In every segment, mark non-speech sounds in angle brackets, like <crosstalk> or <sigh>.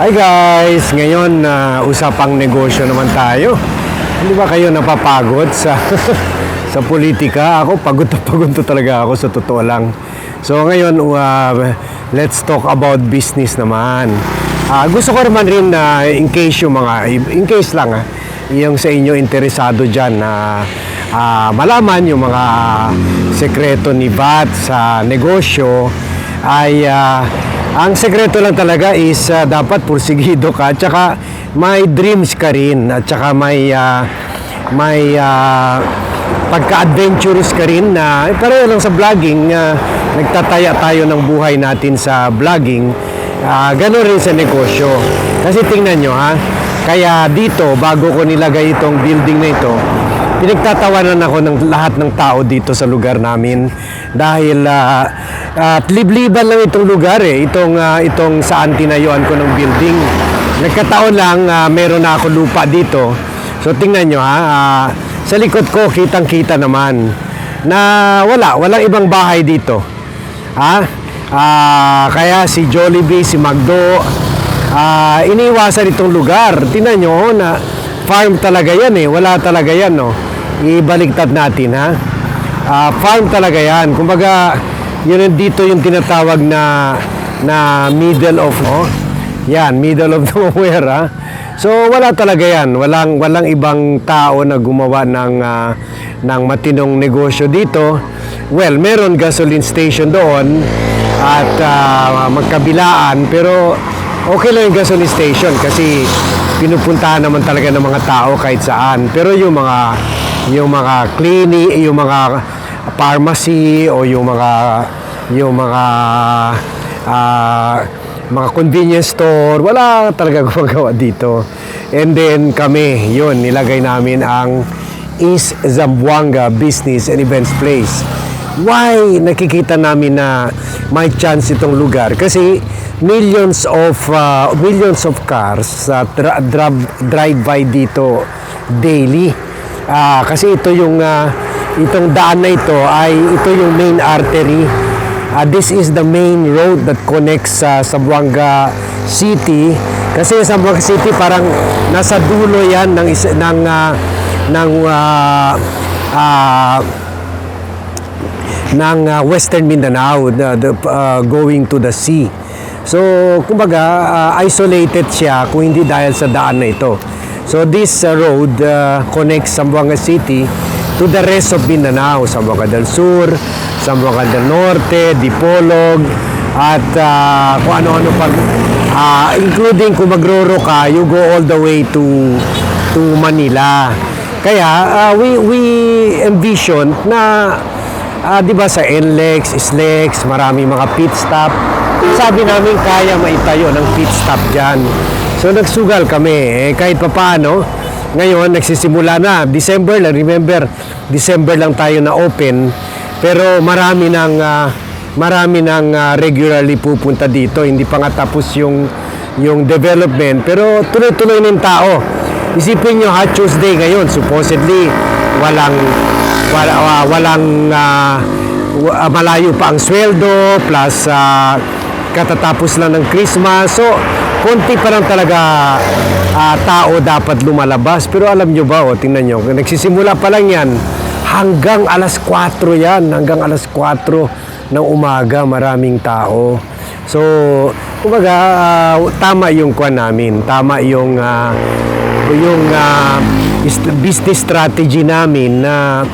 Hi guys! Ngayon, na usapang negosyo naman tayo. Hindi ba kayo napapagod sa <laughs> sa politika? Ako, pagod na pagod na talaga ako sa totoo lang. So ngayon, uh, let's talk about business naman. Ah, gusto ko naman rin na in case yung mga, in case lang ah, yung sa inyo interesado dyan na ah, malaman yung mga sekreto ni VAT sa negosyo ay ah, ang sekreto lang talaga is ah, dapat pursigido ka at saka may dreams ka rin at saka may ah, may ah, pagka-adventurous ka rin na eh, pareho lang sa vlogging ah, nagtataya tayo ng buhay natin sa vlogging Ah, ganun rin sa negosyo. Kasi tingnan nyo ha kaya dito bago ko nilagay itong building na ito pinagtatawanan ako ng lahat ng tao dito sa lugar namin dahil ah, at libliban lang itong lugar eh. Itong ah, itong saan tinayuan ko ng building. Nagkataon lang ah, meron na ako lupa dito. So tingnan nyo ha ah, sa likod ko kitang kita naman na wala walang ibang bahay dito. Ha? Ah, kaya si Jollibee si Magdo ah, iniwasan itong lugar. Tingnan nyo na farm talaga yan eh. Wala talaga yan no ibaliktad natin ha Ah, farm talaga yan. Kumbaga yun dito yung tinatawag na na middle of oh, yan middle of <laughs> nowhere ha so wala talaga yan. Walang walang ibang tao na gumawa ng ah, ng matinong negosyo dito. Well meron gasoline station doon at ah, magkabilaan pero okay lang yung gasoline station kasi pinupuntahan naman talaga ng mga tao kahit saan. Pero yung mga yung mga clinic yung mga pharmacy o yung mga yung mga ah, mga convenience store wala talaga <laughs> gumagawa dito. And then kami yun nilagay namin ang East Zamboanga Business and Events Place. Why nakikita namin na may chance itong lugar? Kasi millions of uh, millions of cars sa dra- dra- drive by dito daily. Ah, kasi ito yung ah, itong daan na ito ay ito yung main artery Ah, this is the main road that connects sa Zamboanga City kasi Zamboanga City parang nasa dulo yan ng is- ng ah, ng ah, ah, ng uh, Western Mindanao the, the, uh, going to the sea. So, kumbaga, uh, isolated siya kung hindi dahil sa daan na ito. So, this uh, road uh, connects Zamboanga City to the rest of Mindanao, Zamboanga del Sur, Zamboanga del Norte, Dipolog, at uh, kung ano-ano pag uh, including kung magroro ka, you go all the way to to Manila. Kaya uh, we we envision na Ah, 'di ba sa NLEX, SLEX, marami mga pit stop. Sabi namin kaya maitayo ng pit stop diyan. So nagsugal kami eh, kahit papaano. Ngayon nagsisimula na. December lang remember December lang tayo na open. Pero marami nang ah, marami nang ah, regularly pupunta dito. Hindi pa nga tapos yung yung development. Pero tuloy-tuloy yung tao. Isipin nyo ha Tuesday ngayon supposedly walang wala, wa- walang wa- malayo pa ang sweldo plus ah, katatapos lang ng Christmas. So konti pa lang talaga ah, tao dapat lumalabas pero alam nyo ba o tingnan nyo nagsisimula pa lang yan hanggang alas 4 yan hanggang alas 4 ng umaga maraming tao so kumbaga ah, tama yung kwan namin tama yung ah, yung is- business strategy namin na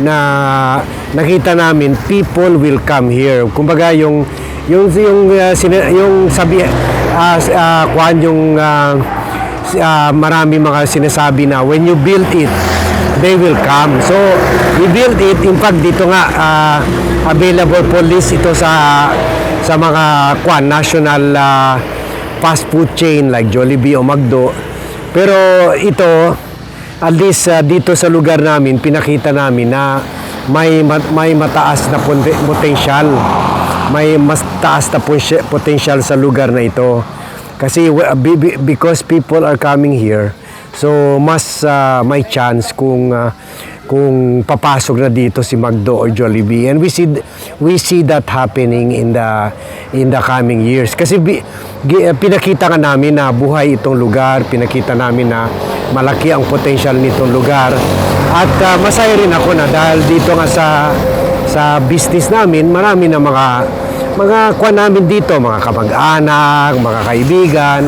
na nakita namin people will come here. Kumbaga yung yung yung ah, sina- yung sabi ah s- ah, kwan yung s- ah, marami mga sinasabi na when you build it they will come. So we built it in fact dito nga ah, available for list ito sa sa mga kwan national ah, fast food chain like Jollibee o Magdo. Pero ito at least ah, dito sa lugar namin pinakita namin na may ma- may mataas na potential may mas taas na potential sa lugar na ito. Kasi be- because people are coming here so mas ah, may chance kung ah, kung papasok na dito si Magdo or Jollibee. And we see we see that happening in the in the coming years. Kasi bi, eh, pinakita nga namin na buhay itong lugar pinakita namin na malaki ang potential nitong lugar. At ah, masaya rin ako na dahil dito nga sa sa business namin marami na mga mga kwan namin dito mga kamag-anak mga kaibigan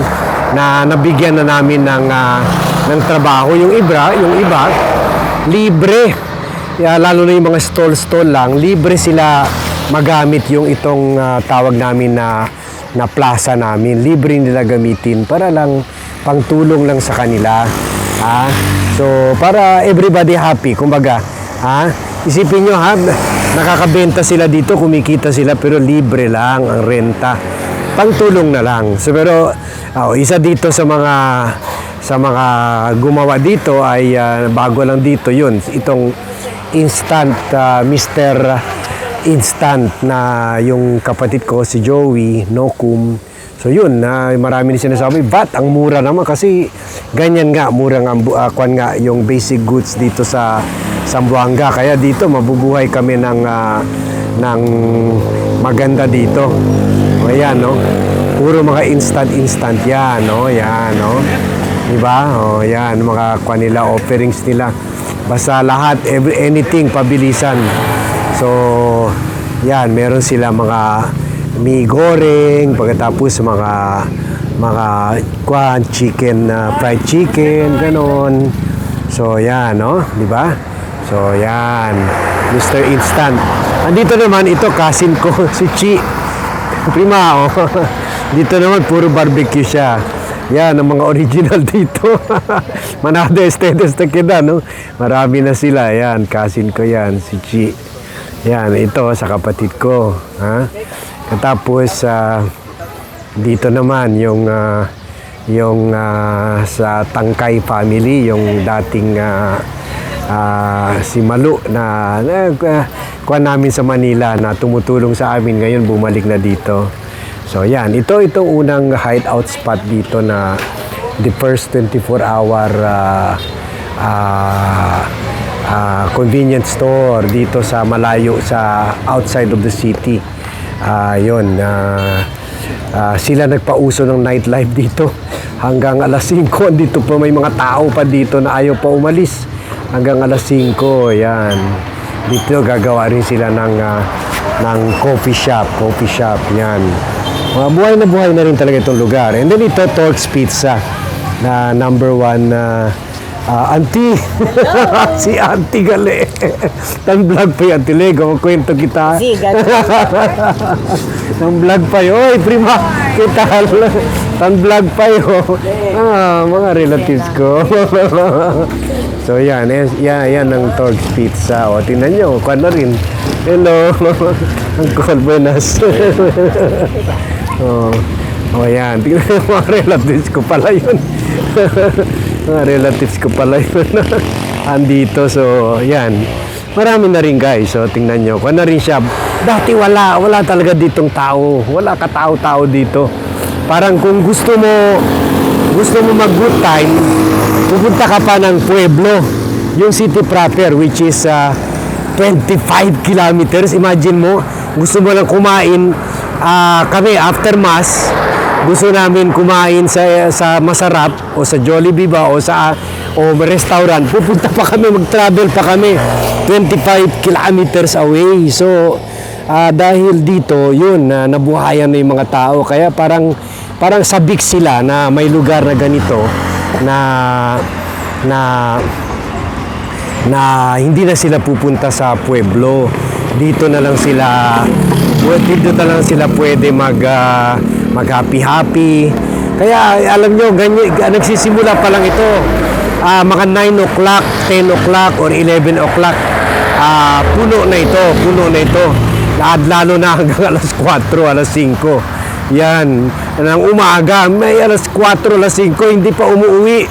na nabigyan na namin ng ah, ng trabaho yung iba yung iba libre. Yeah, lalo na yung mga stall-stall lang, libre sila magamit yung itong ah, tawag namin na na plaza namin. Libre nila gamitin para lang pangtulong lang sa kanila. Ha? So, para everybody happy, kumbaga. Ha? Isipin nyo ha, nakakabenta sila dito, kumikita sila, pero libre lang ang renta. Pangtulong na lang. So, pero, oh, isa dito sa mga sa mga gumawa dito ay ah, bago lang dito yun itong instant ah, Mr. Instant na yung kapatid ko si Joey Nokum so yun na marami din sinasabi but ang mura naman kasi ganyan nga mura nga ah, kwan nga yung basic goods dito sa Sambuanga kaya dito mabubuhay kami ng ah, ng maganda dito o yan no puro mga instant instant yan no yan no Diba? O yan, mga kwa nila, offerings nila. Basta lahat, every, anything, pabilisan. So, yan, meron sila mga mi goreng, pagkatapos mga mga kwan, chicken, uh, fried chicken, ganon. So, yan, no? Di ba? So, yan. Mr. Instant. Andito naman, ito, kasin ko, <laughs> si Chi. Prima, oh. <laughs> Dito naman, puro barbecue siya. Yan, ang mga original <laughs> dito. Manado Estetes na kita, no? Marami na sila. Yan, kasin ko yan, si Chi. Yan, ito sa kapatid ko. Ha? Katapos, ah, dito naman yung ah, yung ah, sa Tangkay family, yung dating ah, ah, si Malu na uh, kuha namin sa Manila na tumutulong sa amin ngayon bumalik na dito. So yan, ito itong unang hideout spot dito na the first 24 hour ah, ah, ah, convenience store dito sa malayo sa outside of the city. Ah, yun, ah, ah, sila nagpauso ng nightlife <laughs> dito hanggang alas 5. Dito pa may mga tao pa dito na ayaw pa umalis hanggang alas 5. Yan. Dito gagawa rin sila ng ah, ng coffee shop, coffee shop. Yan. Mga buhay na buhay na rin talaga itong lugar. And then ito, Torx Pizza na number one na ah, auntie. <laughs> si Auntie Gale. <laughs> Tan vlog pa yung Auntie Lego. Kwento kita. Si. <laughs> Nang vlog pa yun. Oy, prima, kita. Tan vlog pa yun. Ah, mga relatives ko. So, yan. eh, Yan, yan ang Torx Pizza. O, tingnan nyo. Kuha na rin. Hello. <laughs> Uncle Buenas. <laughs> oh. Oh, yan. Tingnan nyo, mga relatives ko pala yun. <laughs> mga relatives ko pala yun. Andito. So, yan. Marami na rin guys. So, tingnan nyo. Kuha na rin siya. Dati wala. Wala talaga ditong tao. Wala katao-tao dito. Parang kung gusto mo gusto mo mag good time, pupunta ka pa ng Pueblo. Yung city proper, which is ah, 25 kilometers. Imagine mo, gusto mo lang kumain. ah, kami, after mass, gusto namin kumain sa sa masarap o sa Jollibee ba o sa o restaurant pupunta pa kami mag-travel pa kami 25 kilometers away so ah, dahil dito yun na nabuhayan na yung mga tao kaya parang parang sabik sila na may lugar na ganito na na na hindi na sila pupunta sa pueblo. Dito na lang sila dito na lang sila pwede mag ah, mag happy happy. Kaya alam nyo, ganyan, nagsisimula pa lang ito. Ah, mga 9 o'clock, 10 o'clock, or 11 o'clock. Ah, puno na ito, puno na ito. Lalo na hanggang <laughs> alas 4, alas 5. Yan. Nang umaga, may alas 4, alas 5, hindi pa umuwi.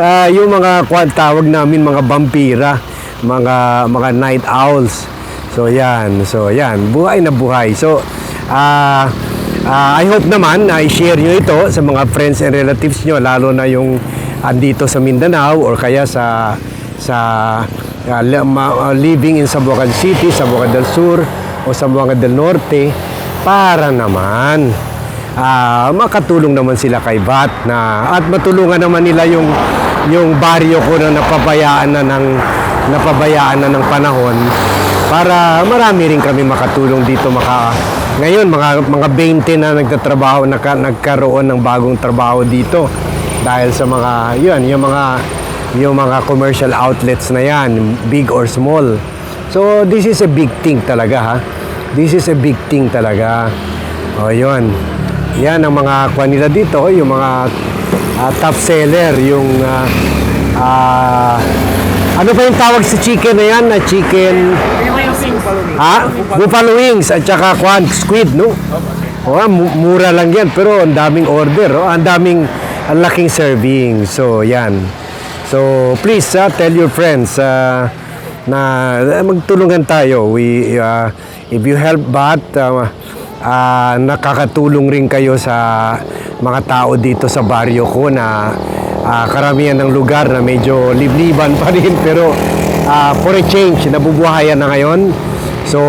Ah, yung mga kwan tawag namin mga vampira, mga mga night owls. So yan, so yan, buhay na buhay. So ah ah, I hope naman na i-share nyo ito sa mga friends and relatives nyo lalo na yung andito sa Mindanao or kaya sa sa ah, living in Sabucan City, Sabucan del Sur o Sabucan del Norte para naman ah, makatulong naman sila kay VAT na at matulungan naman nila yung yung baryo ko na napabayaan na ng napabayaan na ng panahon para marami rin kami makatulong dito maka ngayon mga mga 20 na nagtatrabaho naka, nagkaroon ng bagong trabaho dito dahil sa mga yun yung mga yung mga commercial outlets na yan big or small. So this is a big thing talaga ha? This is a big thing talaga. O yun yan ang mga kuha nila dito yung mga ah, top seller yung ah, ah, ano pa yung tawag sa chicken na yan na chicken Ha? Buffalo wings at saka kwan, squid, no? O, mu- mura lang yan, pero ang daming order, oh. ang daming, ang laking serving. So, yan. So, please, ah, tell your friends ah, na ah, magtulungan tayo. We, ah, if you help bat, ah, ah, nakakatulong rin kayo sa mga tao dito sa baryo ko na ah, karamihan ng lugar na medyo libliban <laughs> pa rin pero ah, for a change nabubuhayan na ngayon. So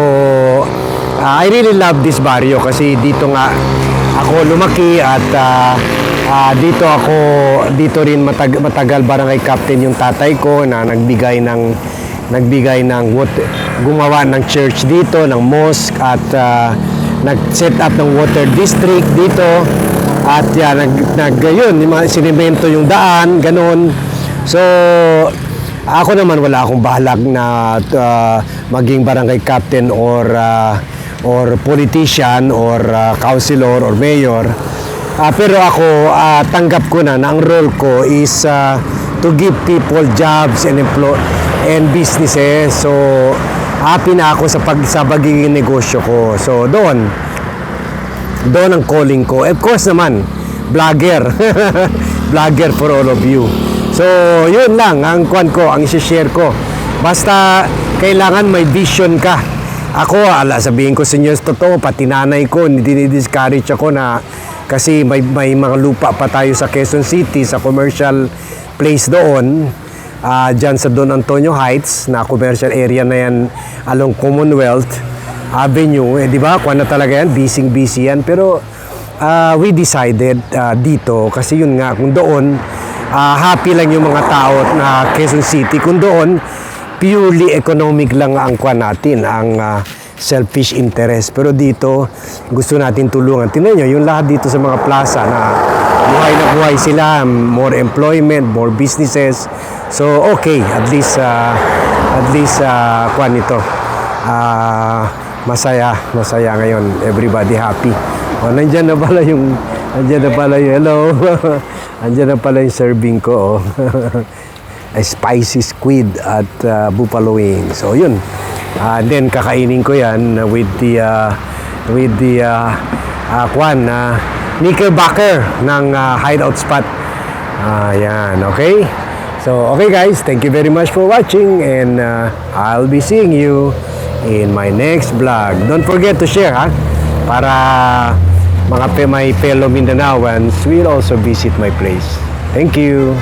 ah, I really love this barrio kasi dito nga ako lumaki at ah, ah, dito ako dito rin matag- matagal barangay captain yung tatay ko na nagbigay ng nagbigay ng water, gumawa ng church dito ng mosque at ah, nag-set up ng water district dito at yan, nag, nag yun, yung mga sinimento yung daan, ganun. So, ako naman wala akong balag na uh, maging barangay captain or uh, or politician or uh, councilor or mayor. Ah, pero ako, ah, tanggap ko na na ang role ko is ah, to give people jobs and employ and businesses. So, happy na ako sa pag sa pagiging negosyo ko. So, doon doon ang calling ko. Of course naman, vlogger. <laughs> vlogger for all of you. So, yun lang ang kwan ko, ang isi-share ko. Basta kailangan may vision ka. Ako, ala, sabihin ko sa inyo, totoo, pati nanay ko, dinidiscourage ako na kasi may, may mga lupa pa tayo sa Quezon City, sa commercial place doon, ah dyan sa Don Antonio Heights, na commercial area na yan along Commonwealth, Avenue, eh, di ba? Kuha na talaga yan, busy-busy yan. Pero ah, we decided ah, dito, kasi yun nga, kung doon, ah, happy lang yung mga tao na Quezon City. Kung doon, purely economic lang ang kuha natin, ang ah, selfish interest. Pero dito, gusto natin tulungan. Tingnan nyo, yung lahat dito sa mga plaza na buhay na buhay sila, more employment, more businesses. So, okay, at least, ah, at least, uh, kuha nito. Ah, masaya, masaya ngayon. Everybody happy. O, nandyan na pala yung, nandyan na pala yung, hello. <laughs> nandyan na pala yung serving ko. Oh. <laughs> A spicy squid at uh, buffalo wings. So, yun. Ah, then, kakainin ko yan with the, uh, with the, uh, uh, kwan, uh, Knickerbocker ng uh, hideout spot. Yan, okay? So, okay guys, thank you very much for watching and uh, I'll be seeing you in my next vlog. Don't forget to share ha para mga my fellow Mindanaoans will also visit my place. Thank you.